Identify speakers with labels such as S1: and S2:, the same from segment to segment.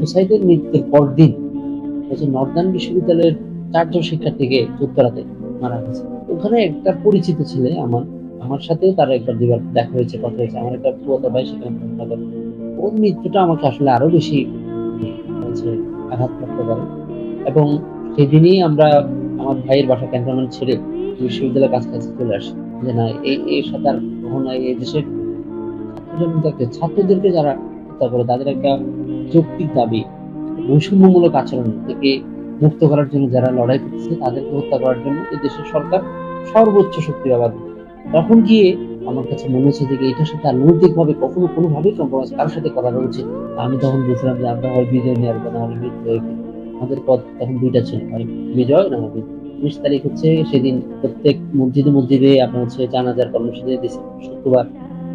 S1: জেনোসাইডের মৃত্যুর পরদিন হচ্ছে নর্দার্ন বিশ্ববিদ্যালয়ের চারজন শিক্ষার্থীকে উত্তরাতে মারা গেছে ওখানে একটা পরিচিত ছেলে আমার আমার সাথে তার একবার দুবার দেখা হয়েছে, কথা হয়েছে। আমার একটা পুরোটা ভাই সেখানে ওর মৃত্যুটা আমাকে আসলে আরও বেশি হচ্ছে করতে করে এবং সেদিনই আমরা আমার ভাইয়ের বাসা ক্যান্টনমেন্ট ছেড়ে বিশ্ববিদ্যালয়ের কাছাকাছি চলে আসি। যে না, এই, এর সাথে আর কখনো এই দেশের ছাত্রদেরকে যারা হত্যা করে, তাদের একটা যৌক্তিক দাবি, বৈষম্যমূলক আচরণ থেকে মুক্ত করার জন্য যারা লড়াই করতেছে, তাদেরকে হত্যা করার জন্য এই দেশের সরকার সর্বোচ্চ শক্তি ব্যবহার করে। তখন গিয়ে আমার কাছে মনে হচ্ছে যে এটার সাথে আর নৈতিকভাবে কখনো কোনোভাবেই কম্প্রোমাইজ কারোর সাথে করা না। আমি তখন বলছিলাম যে আমরা হয় বিজয় নিয়ে আসব না হলে মৃত্যু আমাদের পথ তখন দুইটা ছিল, হয় বিজয় না মৃত্যু। উনিশ তারিখ হচ্ছে সেদিন প্রত্যেক মসজিদে মসজিদে আপনার হচ্ছে জানাজার কর্মসূচি দিয়েছে শুক্রবার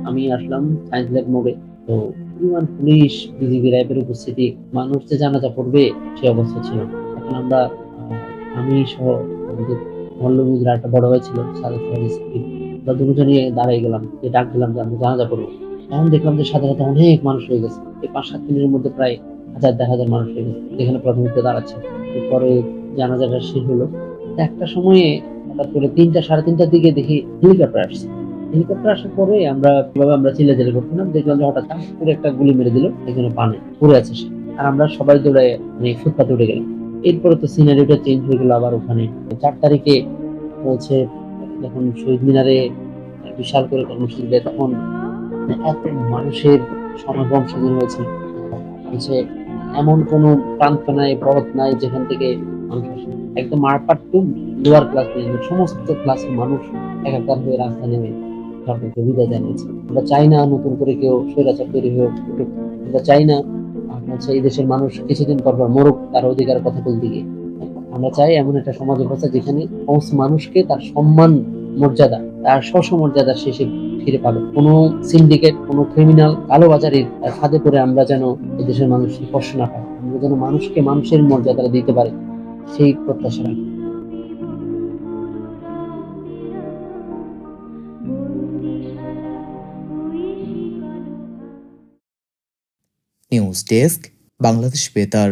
S1: আমি আসলাম সায়েন্স ল্যাব মোড়ে তো পরিমাণ পুলিশ, বিজিবি র্যাবের উপস্থিতি মানুষ যে জানাজা পড়বে, সে অবস্থা ছিল। এখন আমরা আমি সহ আমাদের মল্লমুদ্রা একটা বড় ভাই ছিল সাদা আমরা দুজনই দাঁড়াই গেলাম যে ডাক দিলাম যে, আমরা জানাজা পড়ব। তখন দেখলাম যে সাথে অনেক মানুষ হয়ে গেছে। এই পাঁচ সাত মিনিটের মধ্যে প্রায় হাজার, দেড় হাজার মানুষ হয়ে গেছে, যেখানে প্রথমে দাঁড়াচ্ছে। পরে জানাজাটা শেষ হলো। একটা সময়ে হঠাৎ করে তিনটা, সাড়ে তিনটার দিকে দেখি হেলিকপ্টার আসছে। হেলিকপ্টার আসার পরে আমরা কীভাবে আমরা চিল্লাচিল্লি করছিলাম, দেখলাম যে হঠাৎ চাপ করে একটা গুলি মেরে দিল, এখানে পানে পড়ে আছে সে। আর আমরা সবাই দৌড়ে মানে ফুটপাতে উঠে গেলাম। এরপরে তো সিনারিটা চেঞ্জ হয়ে গেল আবার ওখানে। চার তারিখে হচ্ছে যখন শহীদ মিনারে বিশাল করে কর্মসূচি দেয়, তখন এত মানুষের সমাগম সেদিন হয়েছে। হচ্ছে এমন কোনো প্রান্ত নাই পথ নাই, যেখান থেকে মানুষ একদম মারপাট টু লোয়ার ক্লাস সমস্ত ক্লাসের মানুষ একাকার হয়ে রাস্তা নেমে সরকারকে বিদায় জানিয়েছে। আমরা চাই না নতুন করে কেউ স্বৈরাচার তৈরি আমরা চাই না এই দেশের মানুষ কিছুদিন পর মরুক, তার অধিকার কথা বলতে গিয়ে। আমরা চাই এমন একটা সমাজ ব্যবস্থা যেখানে মানুষকে তার সম্মান, মর্যাদা, তার স্বসমর্যাদা শেষে ফিরে পাবে। কোনো সিন্ডিকেট কোনো ক্রিমিনাল কালোবাজারির ফাঁদে আমরা যেন এই দেশের মানুষ স্পর্শ না পাই। আমরা যেন মানুষকে মানুষের মর্যাদা দিতে পারি, সেই প্রত্যাশা রাখি।
S2: নিউজ ডেস্ক বাংলাদেশ বেতার।